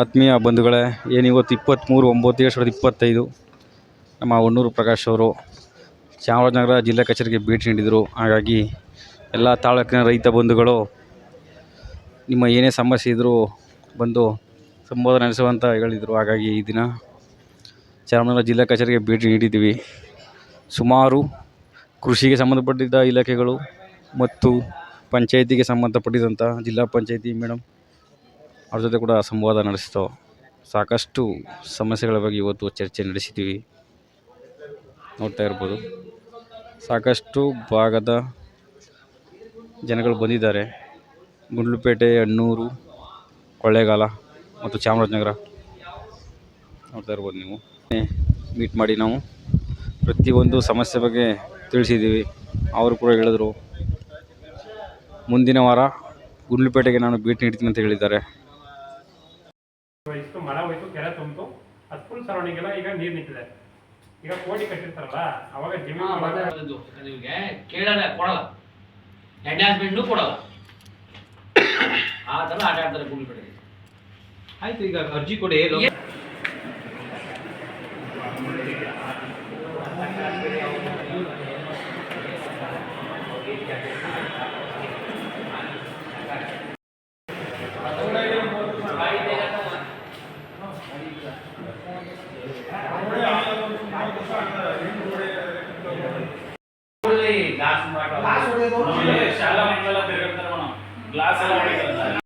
ಆತ್ಮೀಯ ಬಂಧುಗಳೇ, ಏನಿವತ್ತು ಇಪ್ಪತ್ತ್ಮೂರು ಒಂಬತ್ತು ಎರಡು ಸಾವಿರದ ಇಪ್ಪತ್ತೈದು, ನಮ್ಮ ಹೊನ್ನೂರು ಪ್ರಕಾಶ್ ಅವರು ಚಾಮರಾಜನಗರ ಜಿಲ್ಲಾ ಕಚೇರಿಗೆ ಭೇಟಿ ನೀಡಿದರು. ಹಾಗಾಗಿ ಎಲ್ಲ ತಾಲೂಕಿನ ರೈತ ಬಂಧುಗಳು, ನಿಮ್ಮ ಏನೇ ಸಮಸ್ಯೆ ಇದ್ದರೂ ಬಂದು ಸಂಬೋಧನೆ ನಡೆಸುವಂತ ಹೇಳಿದರು. ಹಾಗಾಗಿ ಈ ದಿನ ಚಾಮರಾಜನಗರ ಜಿಲ್ಲಾ ಕಚೇರಿಗೆ ಭೇಟಿ ನೀಡಿದ್ದೀವಿ. ಸುಮಾರು ಕೃಷಿಗೆ ಸಂಬಂಧಪಟ್ಟಿದ್ದ ಇಲಾಖೆಗಳು ಮತ್ತು ಪಂಚಾಯಿತಿಗೆ ಸಂಬಂಧಪಟ್ಟಿದಂಥ ಜಿಲ್ಲಾ ಪಂಚಾಯಿತಿ ಮೇಡಮ್ ಅವ್ರ ಜೊತೆ ಕೂಡ ಸಂವಾದ ನಡೆಸಿತು ಸಾಕಷ್ಟು ಸಮಸ್ಯೆಗಳ ಬಗ್ಗೆ ಇವತ್ತು ಚರ್ಚೆ ನಡೆಸಿದ್ದೀವಿ. ನೋಡ್ತಾ ಇರ್ಬೋದು. ಸಾಕಷ್ಟು ಭಾಗದ ಜನಗಳು ಬಂದಿದ್ದಾರೆ. ಗುಂಡ್ಲುಪೇಟೆ ಅಣ್ಣೂರು ಕೊಳ್ಳೇಗಾಲ ಮತ್ತು ಚಾಮರಾಜನಗರ. ನೋಡ್ತಾ ಇರ್ಬೋದು ನೀವು. ಮೀಟ್ ಮಾಡಿ ನಾವು ಪ್ರತಿಯೊಂದು ಸಮಸ್ಯೆ ಬಗ್ಗೆ ತಿಳಿಸಿದ್ದೀವಿ. ಅವರು ಕೂಡ ಹೇಳಿದ್ರು. ಮುಂದಿನ ವಾರ ಗುಂಡ್ಲುಪೇಟೆಗೆ ನಾನು ಭೇಟಿ ನೀಡ್ತೀನಿ ಅಂತ ಹೇಳಿದ್ದಾರೆ. ಮಳೆ ಹೋಯ್ತು ಕೆರೆ ತುಂಬಿತು. ಅದು ಫುಲ್ ಸರೌಂಡಿಂಗ್ ಎಲ್ಲ ಈಗ ನೀರು ನಿಂತಿದೆ. ಈಗ ಕೋಟಿ ಕಟ್ಟಿರ್ತಾರಲ್ಲ ಅವಾಗ ಜಮೀನು ಒಳಗೆ ನಿಮಗೆ ಕೇಳಲ್ಲ ಕೊಡಲ್ಲ. ಅಡ್ವಾನ್ಸ್ಮೆಂಟ್ನು ಕೊಡಲ್ಲ. ಆ ಥರ ಆಟ ಆಡ್ತಾರೆ ಗುಂಡ್ಲುಪೇಟೆಗೆ ಆಯ್ತು ಈಗ ಅರ್ಜಿ ಕೊಡಿ ಲೋ- ಗ್ಲಾಸ್ ಎಲ್ಲ